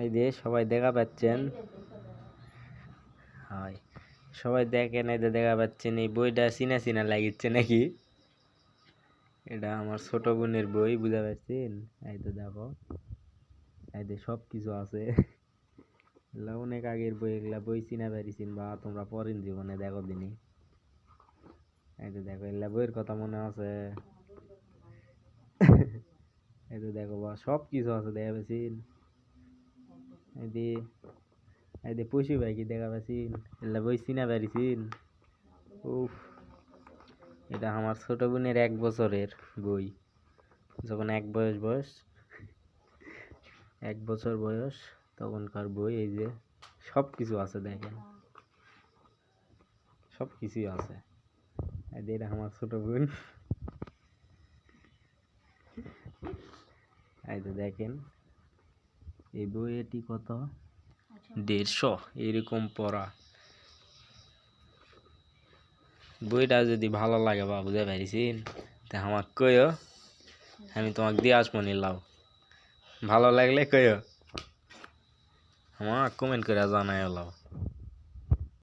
এই যে সবাই দেখা পাচ্ছেন। হয় সবাই দেখেন এই যে দেখা পাচ্ছেন, এই বইটা চিনা চিনা লাগিচ্ছে নাকি? এটা আমার ছোট বোনের বই, বুঝা পাচ্ছেন? এই তো দেখো, এই যে সব কিছু আছে অনেক আগের বই, এগুলা বই চিনা পারিছেন বা তোমরা পরেন জীবনে দেখো দিনই এই তো দেখো, এগুলা বইয়ের কথা মনে আছে। এই তো দেখো, বা সব কিছু আছে, দেখা পাচ্ছেন? এই যে পশু পাখি দেখা পাচ্ছেন এগুলা বই চিনা পারিছেন উফ এটা আমার ছোট বোনের এক বছরের বই। যখন এক বয়স বয়স, এক বছর বয়স, তখনকার বই এই যে সব কিছু আছে দেখেন। সব কিছুই আছে এটা আমার ছোট বোন। এই যে দেখেন এই বই এটি কত দেড়শো এরকম পড়া। বইটা যদি ভালো লাগে বা বুঝে পেরেছি তা আমাকে কইও আমি তোমাকে দিয়ে আসব নিলাও ভালো লাগলে কইও। আমার কমেন্ট করে জানাই লাও।